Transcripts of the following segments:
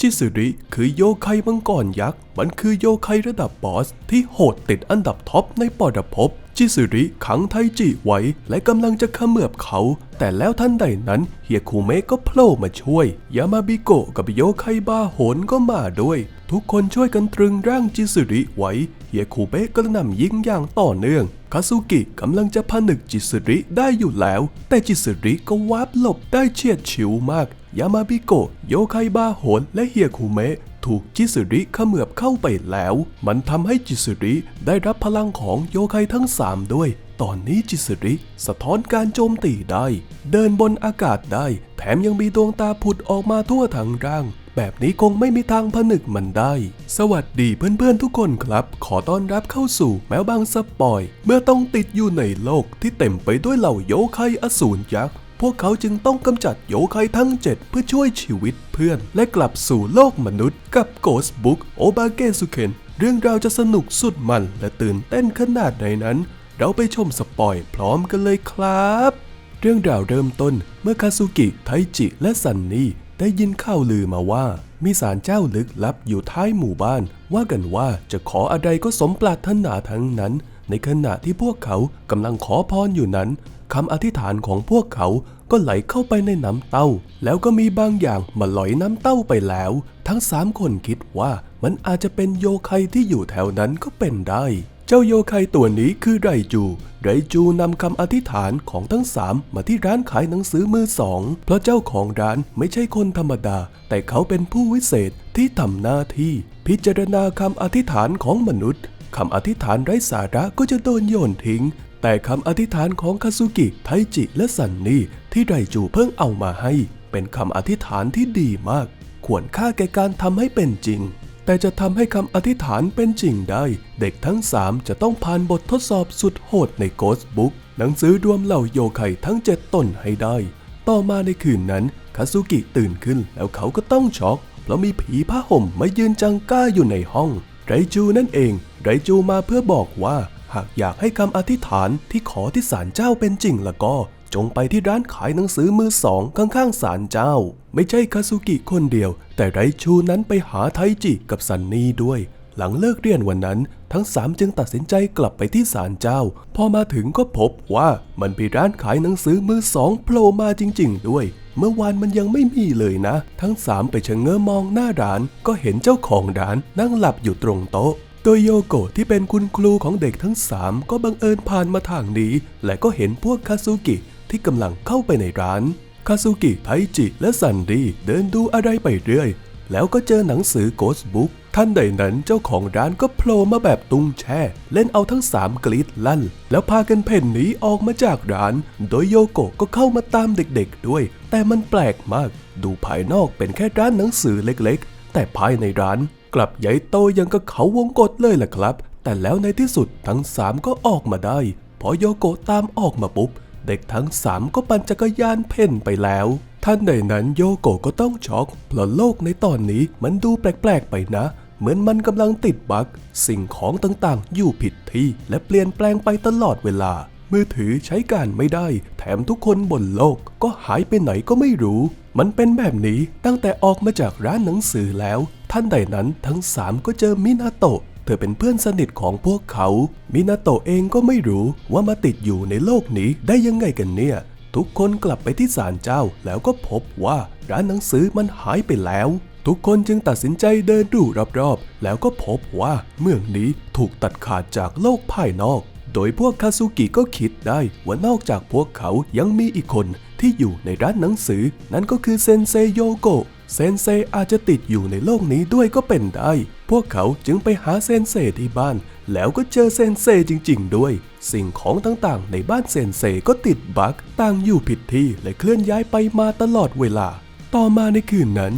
จิสุริคือโยไคมังกรยักษ์ มันคือโยไคระดับบอสที่โหดติดอันดับท็อปในปอดภพ จิสุริขังไทจิไว้ และกำลังจะเขมือบเขา แต่แล้วท่านใดนั้นเฮียคูเมะก็โผล่มาช่วย ยามาบิโกะกับโยไคบาโหนก็มาด้วย ทุกคนช่วยกันตรึงร่างจิสุริไว้เฮียคูเมะก็นำยิงอย่างต่อเนื่องคาซุกิกำลังจะผนึกจิสุริได้อยู่แล้ว แต่จิสุริก็วาบหลบได้เฉียดฉิวมาก ยามาบิโกะโยไคบาโหนและเฮียคูเมะ ถูกจิสุริเขมือบเข้าไปแล้ว มันทำให้จิสุริได้รับพลังของโยไคทั้งสามด้วย ตอนนี้จิสุริสะท้อนการโจมตีได้ เดินบนอากาศได้ แถมยังมีดวงตาผุดออกมาทั่วทั้งร่างแบบนี้คงไม่มีทางผนึกมันได้ สวัสดีเพื่อนๆทุกคนครับ ขอต้อนรับเข้าสู่แมวบางสปอย เมื่อต้องติดอยู่ในโลกที่เต็มไปด้วยเหล่าโยไคอสูรยักษ์ พวกเขาจึงต้องกำจัดโยไคทั้ง 7 เพื่อช่วยชีวิตเพื่อน และกลับสู่โลกมนุษย์กับ Ghost Book โอบาเกสุเคนเรื่องราวจะสนุกสุดมันและตื่นเต้นขนาดไหนนั้น เราไปชมสปอยพร้อมกันเลยครับ เรื่องราวเริ่มต้นเมื่อคาซุกิ ไทจิและซันนี่ได้ยินข่าวลือมาว่า มีศาลเจ้าลึกลับอยู่ท้ายหมู่บ้าน ว่ากันว่าจะขออะไรก็สมปรารถนาทั้งนั้น ในขณะที่พวกเขากำลังขอพรอยู่นั้นคำอธิษฐานของพวกเขา ก็ไหลเข้าไปในน้ำเต้า แล้วก็มีบางอย่างมาลอยน้ำเต้าไปแล้ว ทั้งสามคนคิดว่ามันอาจจะเป็นโยไคที่อยู่แถวนั้นก็เป็นได้ เจ้าโยไคตัวนี้คือไรจู ไรจูนำคำอธิษฐานของทั้งสามมาที่ร้านขายหนังสือมือสอง เพราะเจ้าของร้านไม่ใช่คนธรรมดา แต่เขาเป็นผู้วิเศษที่ทำหน้าที่ พิจารณาคำอธิษฐานของมนุษย์คำอธิษฐานไร้สาระก็จะโดนโยนทิ้ง แต่คำอธิษฐานของคาซุกิ ไทจิ และซันนี่ที่ไรจูเพิ่งเอามาให้ เป็นคำอธิษฐานที่ดีมาก ควรค่าแก่การทำให้เป็นจริง แต่จะทำให้คำอธิษฐานเป็นจริงได้ เด็กทั้ง3จะต้องผ่านบททดสอบสุดโหดใน Ghost Book หนังสือรวมเหล่าโยไคทั้ง7ตนให้ได้ ต่อมาในคืนนั้นคาซุกิตื่นขึ้นแล้วเขาก็ต้องช็อกเพราะมีผีผ้าห่มมายืนจังก้าอยู่ในห้องไรจูนั่นเองไรจูมาเพื่อบอกว่าากอยากให้คำอธิษฐานที่ขอที่ศาลเจ้าเป็นจริงละก็ จงไปที่ร้านขายหนังสือมือสองข้างๆศาลเจ้า ไม่ใช่คาซุกิคนเดียว แต่ไรชูนั้นไปหาไทจิกับซันนี่ด้วย หลังเลิกเรียนวันนั้น ทั้งสามจึงตัดสินใจกลับไปที่ศาลเจ้า พอมาถึงก็พบว่ามันมีร้านขายหนังสือมือสองโผล่มาจริง ๆ ด้วยเมื่อวานมันยังไม่มีเลยนะ ทั้งสามไปชะเง้อมองหน้าร้าน ก็เห็นเจ้าของร้านนั่งหลับอยู่ตรงโต๊ะ โดยโยโกะที่เป็นคุณครูของเด็กทั้งสามก็บังเอิญผ่านมาทางนี้ และก็เห็นพวกคาซุกิที่กำลังเข้าไปในร้าน คาซุกิไทจิและซันดีเดินดูอะไรไปเรื่อย แล้วก็เจอหนังสือ Ghost Book ท่านใดนั้นเจ้าของร้านก็โผล่มาแบบตุ้งแช่ เล่นเอาทั้งสามกรีดลั่น แล้วพากันเพ่นหนีออกมาจากร้าน โดยโยโกะก็เข้ามาตามเด็กๆด้วย แต่มันแปลกมาก ดูภายนอกเป็นแค่ร้านหนังสือเล็กๆ แต่ภายในร้าน กลับใหญ่โตยังกับเขาวงกฏเลยล่ะครับ แต่แล้วในที่สุดทั้งสามก็ออกมาได้ พอโยโกะตามออกมาปุ๊บ เด็กทั้งสามก็ปั่นจักรยานเพ่นไปแล้วท่านใดนั้นโยโกะก็ต้องช็อกเพราะโลกในตอนนี้มันดูแปลกๆไปนะ เหมือนมันกำลังติดบั๊กสิ่งของต่างๆ อยู่ผิดที่และเปลี่ยนแปลงไปตลอดเวลา มือถือใช้การไม่ได้ แถมทุกคนบนโลกก็หายไปไหนก็ไม่รู้ มันเป็นแบบนี้ตั้งแต่ออกมาจากร้านหนังสือแล้ว ท่านใดนั้นทั้งสามก็เจอมินาโตะเธอเป็นเพื่อนสนิทของพวกเขา มินาโตะเองก็ไม่รู้ว่ามาติดอยู่ในโลกนี้ได้ยังไงกันเนี่ย ทุกคนกลับไปที่ศาลเจ้าแล้วก็พบว่าร้านหนังสือมันหายไปแล้ว ทุกคนจึงตัดสินใจเดินดูรอบๆ แล้วก็พบว่าเมืองนี้ถูกตัดขาดจากโลกภายนอก โดยพวกคาซุกิก็คิดได้ว่านอกจากพวกเขายังมีอีกคนที่อยู่ในร้านหนังสือ นั่นก็คือเซนเซโยโกะเซนเซอาจจะติดอยู่ในโลกนี้ด้วยก็เป็นได้ พวกเขาจึงไปหาเซนเซที่บ้าน แล้วก็เจอเซนเซจริง ๆ ด้วย สิ่งของต่างๆ ในบ้านเซนเซก็ติดบั๊กต่างอยู่ผิดที่และเคลื่อนย้ายไปมาตลอดเวลา ต่อมาในคืนนั้น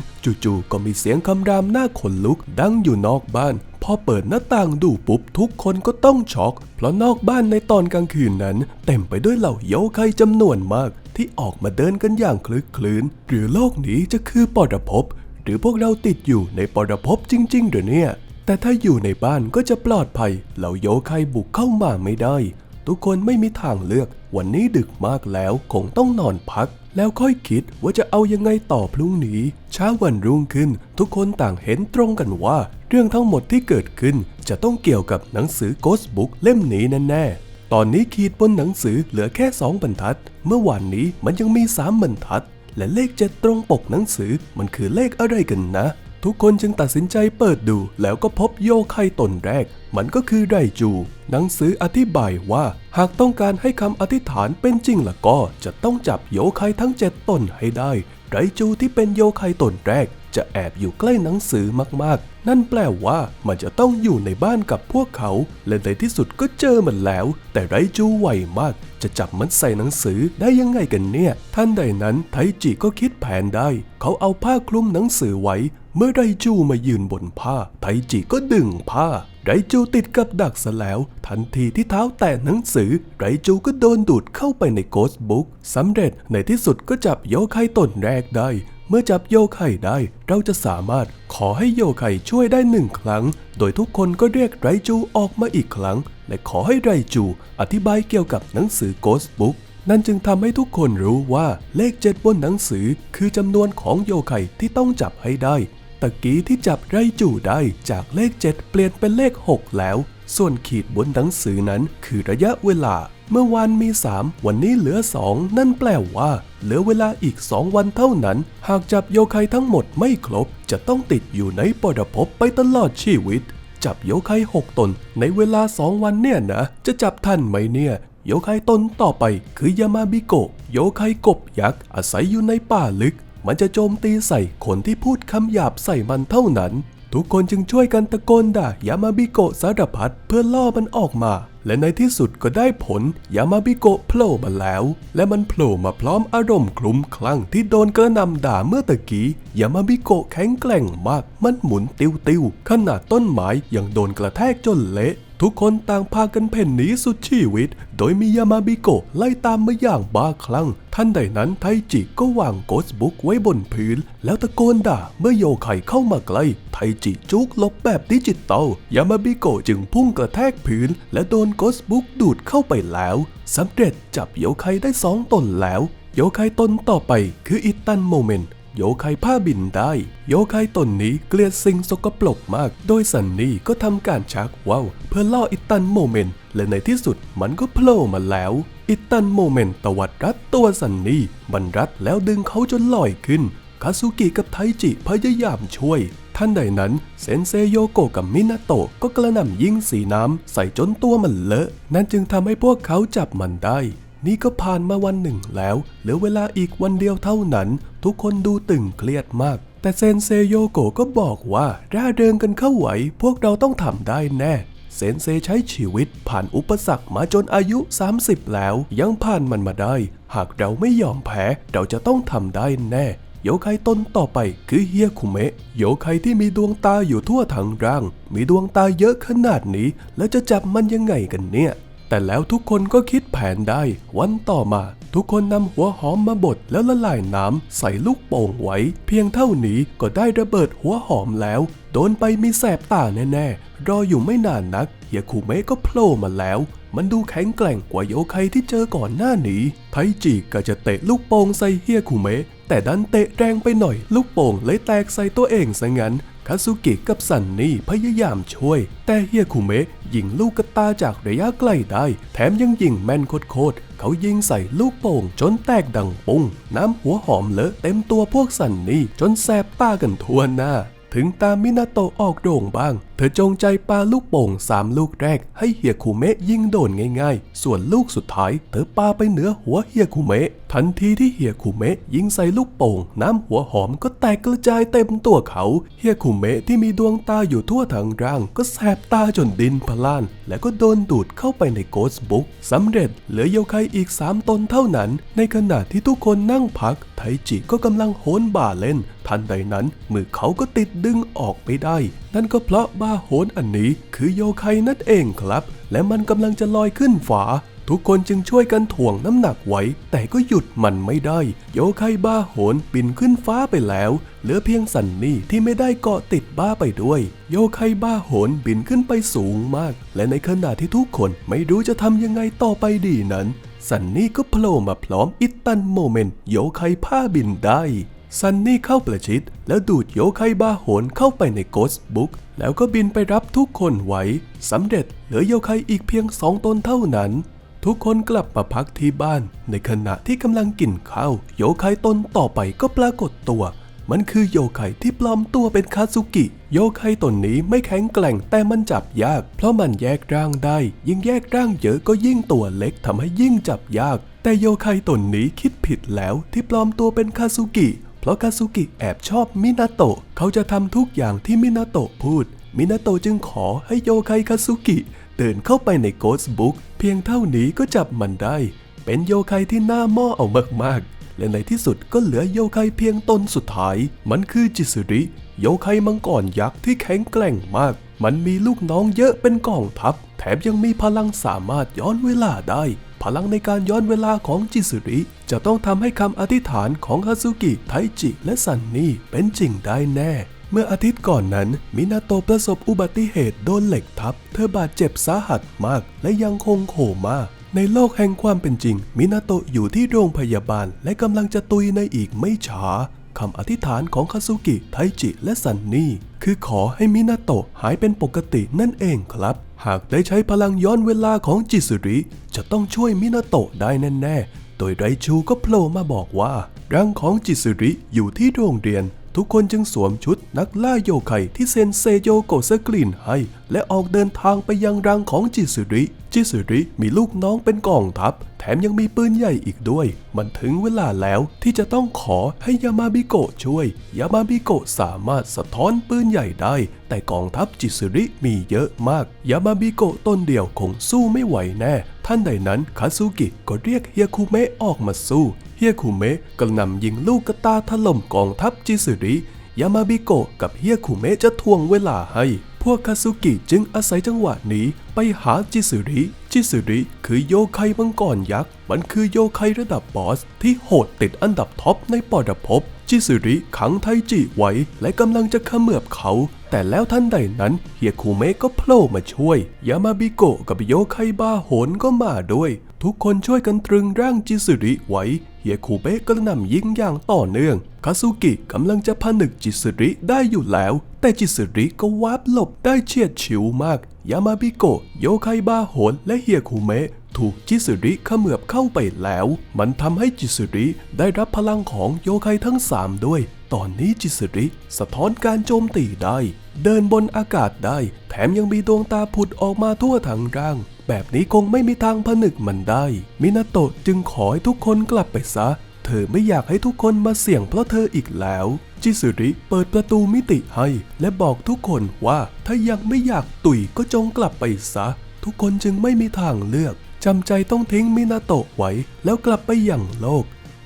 จู่ๆก็มีเสียงคำรามหน้าขนลุกดังอยู่นอกบ้าน พอเปิดหน้าต่างดูปุ๊บทุกคนก็ต้องช็อก เพราะนอกบ้านในตอนกลางคืนนั้น เต็มไปด้วยเหล่าโยไคจำนวนมาก ที่ออกมาเดินกันอย่างคลึกคลื้น หรือโลกนี้จะคือปรภพหรือพวกเราติดอยู่ในปรภพจริงๆหรือเนี่ย แต่ถ้าอยู่ในบ้านก็จะปลอดภัย เหล่าโยไคบุกเข้ามาไม่ได้ ทุกคนไม่มีทางเลือก วันนี้ดึกมากแล้วคงต้องนอนพัก แล้วค่อยคิดว่าจะเอายังไงต่อพรุ่งนี้ เช้าวันรุ่งขึ้น ทุกคนต่างเห็นตรงกันว่า เรื่องทั้งหมดที่เกิดขึ้นจะต้องเกี่ยวกับหนังสือ Ghost Book เล่มนี้แน่ๆ ตอนนี้ขีดบนหนังสือเหลือแค่2บรรทัด เมื่อวานนี้มันยังมี3บรรทัด และเลขเจ็ดตรงปกหนังสือมันคือเลขอะไรกันนะ ทุกคนจึงตัดสินใจเปิดดูแล้วก็พบโยไคตนแรก มันก็คือไรจู หนังสืออธิบายว่า หากต้องการให้คำอธิษฐานเป็นจริงละก็จะต้องจับโยไคทั้งเจ็ดตนให้ได้ไรจูที่เป็นโยไคตนแรก จะแอบอยู่ใกล้หนังสือมาก นั่นแปลว่ามันจะต้องอยู่ในบ้านกับพวกเขา และในที่สุดก็เจอมันแล้ว แต่ไรจูไวมาก จะจับมันใส่หนังสือได้ยังไงกันเนี่ย ท่านใดนั้นไทจิก็คิดแผนได้ เขาเอาผ้าคลุมหนังสือไว้ เมื่อไรจูมายืนบนผ้า ไทจิก็ดึงผ้าไรจูติดกับดักซะแล้ว ทันทีที่เท้าแตะหนังสือ ไรจูก็โดนดูดเข้าไปในโกสบุ๊กสำเร็จในที่สุดก็จับโยไคตนแรกได้ เมื่อจับโยไคได้ เราจะสามารถขอให้โยไคช่วยได้หนึ่งครั้ง โดยทุกคนก็เรียกไรจูออกมาอีกครั้ง และขอให้ไรจูอธิบายเกี่ยวกับหนังสือโกสบุ๊กนั่นจึงทำให้ทุกคนรู้ว่าเลขเจ็ดบนหนังสือคือจำนวนของโยไคที่ต้องจับให้ได้ ตะกี้ที่จับไรจูได้จากเลข 7 เปลี่ยนเป็นเลข 6 แล้ว ส่วนขีดบนหนังสือนั้นคือระยะเวลา เมื่อวานมี 3 วันนี้เหลือ 2 นั่นแปลว่า เหลือเวลาอีก 2 วันเท่านั้น หากจับโยไคทั้งหมดไม่ครบ จะต้องติดอยู่ในปรภพไปตลอดชีวิต จับโยไค6ตนในเวลา 2 วันเนี่ยนะ จะจับทันไหมเนี่ยโยไคตนต่อไปคือยามาบิโกะโยไคกบยักษ์อาศัยอยู่ในป่าลึก มันจะโจมตีใส่คนที่พูดคำหยาบใส่มันเท่านั้น ทุกคนจึงช่วยกันตะโกนด่ายามาบิโกะสารพัดเพื่อล่อมันออกมา และในที่สุดก็ได้ผลยามาบิโกะโผล่มาแล้ว และมันโผล่มาพร้อมอารมณ์คลุ้มคลั่งที่โดนกระนำด่าเมื่อตะกี้ยามาบิโกะแข็งแกร่งมาก มันหมุนติวติวขนาดต้นไม้ยังโดนกระแทกจนเละทุกคนต่างพากันเพ่นหนีสุดชีวิต โดยมียามาบิโกะไล่ตามมาอย่างบ้าคลั่ง ท่านใดนั้นไทจิก็วางโกสบุ๊กไว้บนพื้น แล้วตะโกนด่าเมื่อโยไคเข้ามาใกล้ ไทจิจุกลบแบบดิจิตอล ยามาบิโกะจึงพุ่งกระแทกพื้น และโดนโกสบุ๊กดูดเข้าไปแล้วสำเร็จจับโยไคได้สองตนแล้ว โยไคตนต่อไปคืออิตันโมเมนต์โยไคผ้าบินได้ โยไคตนนี้เกลียดสิ่งสกปรกมาก โดยสันนี่ก็ทำการชักว่าวเพื่อล่ออิตันโมเมนต์และในที่สุดมันก็โผล่มาแล้ว อิตันโมเมนต์ตวัดรัดตัวสันนี่มันรัดแล้วดึงเขาจนลอยขึ้น คาซุกิกับไทจิพยายามช่วย ท่านใดนั้นเซนเซโยโกะกับมินาโตะก็กระหน่ำยิงสีน้ำใส่จนตัวมันเลอะ นั่นจึงทำให้พวกเขาจับมันได้ นี่ก็ผ่านมาวันหนึ่งแล้ว เหลือเวลาอีกวันเดียวเท่านั้น ทุกคนดูตึงเครียดมาก แต่เซนเซโยโกะก็บอกว่าร่าเริงกันเข้าไหว พวกเราต้องทำได้แน่เซนเซใช้ชีวิตผ่านอุปสรรคมาจนอายุ 30 แล้ว ยังผ่านมันมาได้ หากเราไม่ยอมแพ้ เราจะต้องทำได้แน่ โยไคตนต่อไปคือเฮียคุเมะโยไคที่มีดวงตาอยู่ทั่วทั้งร่าง มีดวงตาเยอะขนาดนี้ แล้วจะจับมันยังไงกันเนี่ย แต่แล้วทุกคนก็คิดแผนได้ วันต่อมา ทุกคนนำหัวหอมมาบดแล้วละลายน้ำใส่ลูกโป่งไว้ เพียงเท่านี้ก็ได้ระเบิดหัวหอมแล้ว โดนไปมีแสบตาแน่ๆรออยู่ไม่นานนักเฮียคุเมะก็โผล่มาแล้วมันดูแข็งแกร่งกว่าโยไคที่เจอก่อนหน้านี้ ไทจิก็จะเตะลูกโป่งใส่เฮียคุเมะ แต่ดันเตะแรงไปหน่อย ลูกโป่งเลยแตกใส่ตัวเองซะงั้นคาซุกิกับซันนี่พยายามช่วย แต่เฮียคุเมะยิงลูกกระตาจากระยะใกล้ได้ แถมยังยิงแม่นโคตรเขายิงใส่ลูกโป่งจนแตกดังปุ้ง น้ำหัวหอมเลอะเต็มตัวพวกซันนี่จนแสบตากันทั่วหน้า ถึงตามมินาโตะออกโด่งบ้าง เธอจงใจปาลูกโป่งสามลูกแรกให้เฮียคุเมะยิงโดนง่ายๆ ส่วนลูกสุดท้ายเธอปาไปเหนือหัวเฮียคุเมะ ทันทีที่เฮียคุเมะยิงใส่ลูกโป่ง น้ำหัวหอมก็แตกกระจายเต็มตัวเขา เฮียคุเมะที่มีดวงตาอยู่ทั่วทั้งร่าง ก็แสบตาจนดินพล่าน และก็โดนดูดเข้าไปในโกสบุ๊กสำเร็จเหลือโยไคอีก3ตนเท่านั้น ในขณะที่ทุกคนนั่งพัก ไทจิก็กำลังโหนบ่าเล่น ทันใดนั้นมือเขาก็ติดดึงออกไปได้นั่นก็เพราะบ้าโหนอันนี้คือโยไคนั่นเองครับ และมันกำลังจะลอยขึ้นฟ้าทุกคนจึงช่วยกันถ่วงน้ำหนักไว้ แต่ก็หยุดมันไม่ได้ โยไคบ้าโหนบินขึ้นฟ้าไปแล้ว เหลือเพียงสันนี่ที่ไม่ได้เกาะติดบ้าไปด้วย โยไคบ้าโหนบินขึ้นไปสูงมาก และในขณะที่ทุกคนไม่รู้จะทำยังไงต่อไปดีนั้นซันนี่ก็โผล่มาพร้อมอิตตันโมเมนต์โยไคผ้าบินได้ ซันนี่เข้าประชิดแล้วดูดโยไคบาโหนเข้าไปในโกสบุ๊กแล้วก็บินไปรับทุกคนไว้สำเร็จเหลือโยไคอีกเพียงสองตนเท่านั้น ทุกคนกลับมาพักที่บ้าน ในขณะที่กำลังกินข้าวโยไคตนต่อไปก็ปรากฏตัว มันคือโยไคที่ปลอมตัวเป็นคาซุกิ โยไคตนนี้ไม่แข็งแกร่งแต่มันจับยาก เพราะมันแยกร่างได้ ยิ่งแยกร่างเยอะก็ยิ่งตัวเล็กทำให้ยิ่งจับยาก แต่โยไคตนนี้คิดผิดแล้วที่ปลอมตัวเป็นคาซุกิ เพราะคาซุกิแอบชอบมินาโตะเขาจะทำทุกอย่างที่มินาโตะพูด มินาโตะจึงขอให้โยไคคาซุกิเดินเข้าไปในโกสบุ๊กเพียงเท่านี้ก็จับมันได้ เป็นโยไคที่หน้าหม้อเอามากๆ และในที่สุดก็เหลือโยไคเพียงตนสุดท้าย มันคือจิสุริ โยไคมังกรยักษ์ที่แข็งแกร่งมาก มันมีลูกน้องเยอะเป็นกองทัพ แถมยังมีพลังสามารถย้อนเวลาได้ พลังในการย้อนเวลาของจิสุริ จะต้องทำให้คำอธิษฐานของฮาซุกิไทจิและซันนี่เป็นจริงได้แน่ เมื่ออาทิตย์ก่อนนั้น มินาโตะประสบอุบัติเหตุโดนเหล็กทับ เธอบาดเจ็บสาหัสมากและยังคงโคม่าในโลกแห่งความเป็นจริง มินาโตะอยู่ที่โรงพยาบาลและกำลังจะตุยในอีกไม่ช้าคำอธิษฐานของคาซุกิ ไทจิและซันนี่ คือขอให้มินาโตะหายเป็นปกตินั่นเองครับ หากได้ใช้พลังย้อนเวลาของจิสุริ จะต้องช่วยมินาโตะได้แน่ ๆ โดยไรชูก็โผล่มาบอกว่าร่างของจิสุริอยู่ที่โรงเรียน ทุกคนจึงสวมชุดนักล่าโยไคที่เซนเซโยโกะสกรีนให้ และออกเดินทางไปยังรังของจิสุริ จิสุริมีลูกน้องเป็นกองทัพ แถมยังมีปืนใหญ่อีกด้วย มันถึงเวลาแล้วที่จะต้องขอให้ยามาบิโกะช่วย ยามาบิโกะสามารถสะท้อนปืนใหญ่ได้ แต่กองทัพจิสุริมีเยอะมาก ยามาบิโกะตนเดียวคงสู้ไม่ไหวแน่ ท่านใดนั้นคาซุกิก็เรียกเฮียคุเมะออกมาสู้ เฮียคุเมะกระหนำยิงลูกกระตาถล่มกองทัพจิสุริยามาบิโกะกับเฮียคุเมะจะทวงเวลาให้ พวกคาซุกิจึงอาศัยจังหวะนี้ไปหาจิสุริ จิสุริคือโยไคมังกรยักษ์ มันคือโยไคระดับบอส ที่โหดติดอันดับท็อปในปอดภพ จิสุริขังไทจิไว้และกำลังจะเขมือบเขา แต่แล้วท่านใดนั้นเฮียคุเมะก็โผล่มาช่วย ยามาบิโกะกับโยไคบาโหนก็มาด้วย ทุกคนช่วยกันตรึงร่างจิสุริไว้เฮียคุเบะก็นำยิงอย่างต่อเนื่อง คาซุกิกำลังจะผนึกจิสุริได้อยู่แล้ว แต่จิสุริก็วาบหลบได้เฉียดฉิวมาก ยามาบิโกะโยไคบาโหนและเฮียคุเมะ ถูกจิสุริเขมือบเข้าไปแล้ว มันทำให้จิสุริได้รับพลังของโยไคทั้งสามด้วย ตอนนี้จิสุริสะท้อนการโจมตีได้ เดินบนอากาศได้ แถมยังมีดวงตาผุดออกมาทั่วทั้งร่าง แบบนี้คงไม่มีทางผนึกมันได้ มินาโตะจึงขอให้ทุกคนกลับไปซะ เธอไม่อยากให้ทุกคนมาเสี่ยงเพราะเธออีกแล้วจิสุริเปิดประตูมิติให้ และบอกทุกคนว่าถ้ายังไม่อยากตุยก็จงกลับไปซะ ทุกคนจึงไม่มีทางเลือก จำใจต้องทิ้งมินาโตะไว้แล้วกลับไปยังโลก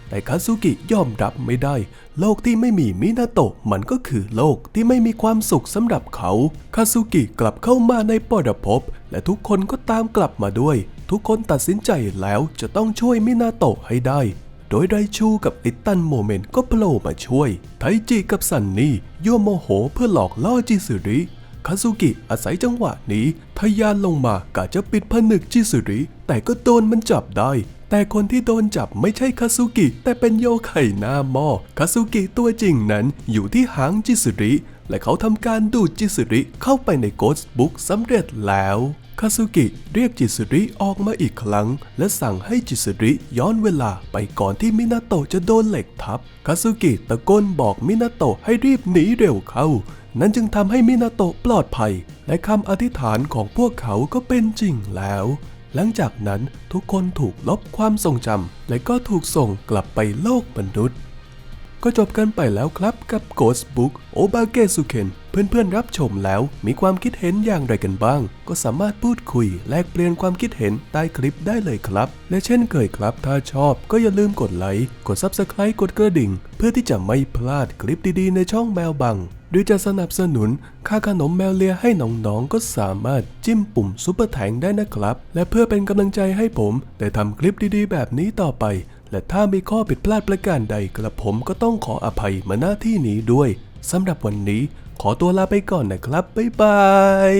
แต่คาซุกิยอมรับไม่ได้ โลกที่ไม่มีมินาโตะมันก็คือโลกที่ไม่มีความสุขสำหรับเขาคาซุกิกลับเข้ามาในปอดภพและทุกคนก็ตามกลับมาด้วย ทุกคนตัดสินใจแล้วจะต้องช่วยมินาโตะให้ได้ โดยไรชูกับอิตตันโมเมนต์ก็โผล่มาช่วย ไทจิกับซันนี่ยั่วโมโหเพื่อหลอกล่อจิสุริ คาซุกิอาศัยจังหวะนี้ทะยานลงมากะจะปิดผนึกจิสุริ แต่ก็โดนมันจับได้ แต่คนที่โดนจับไม่ใช่คาซุกิ แต่เป็นโยไคหน้าหม้อคาซุกิตัวจริงนั้นอยู่ที่หางจิสุริ และเขาทำการดูดจิสุริเข้าไปในโกสบุ๊กสำเร็จแล้วคาซุกิเรียกจิสุริออกมาอีกครั้ง และสั่งให้จิสุริย้อนเวลาไปก่อนที่มินาโตะจะโดนเหล็กทับคาซุกิตะโกนบอกมินาโตะให้รีบหนีเร็วเข้า นั่นจึงทำให้มินาโตะปลอดภัย และคำอธิษฐานของพวกเขาก็เป็นจริงแล้ว หลังจากนั้นทุกคนถูกลบความทรงจำและก็ถูกส่งกลับไปโลกมนุษย์ ก็จบกันไปแล้วครับกับ Ghost Book โอบาเกสุเคนเพื่อนๆรับชมแล้วมีความคิดเห็นอย่างไรกันบ้าง ก็สามารถพูดคุย แลกเปลี่ยนความคิดเห็นใต้คลิปได้เลยครับ และเช่นเคยครับ ถ้าชอบก็อย่าลืมกดไลค์กด Subscribe กดกระดิ่ง เพื่อที่จะไม่พลาดคลิปดีๆในช่องแมวบัง หรือจะสนับสนุน ค่าขนมแมวเลียให้น้องๆก็สามารถจิ้มปุ่มซุปเปอร์แทงได้นะครับ และเพื่อเป็นกำลังใจให้ผมได้ทำคลิปดีๆ แบบนี้ต่อไป และถ้ามีข้อผิดพลาดประการใดกระผมก็ต้องขออภัยมาหน้าที่นี้ด้วยสำหรับวันนี้ขอตัวลาไปก่อนนะครับ บ๊ายบาย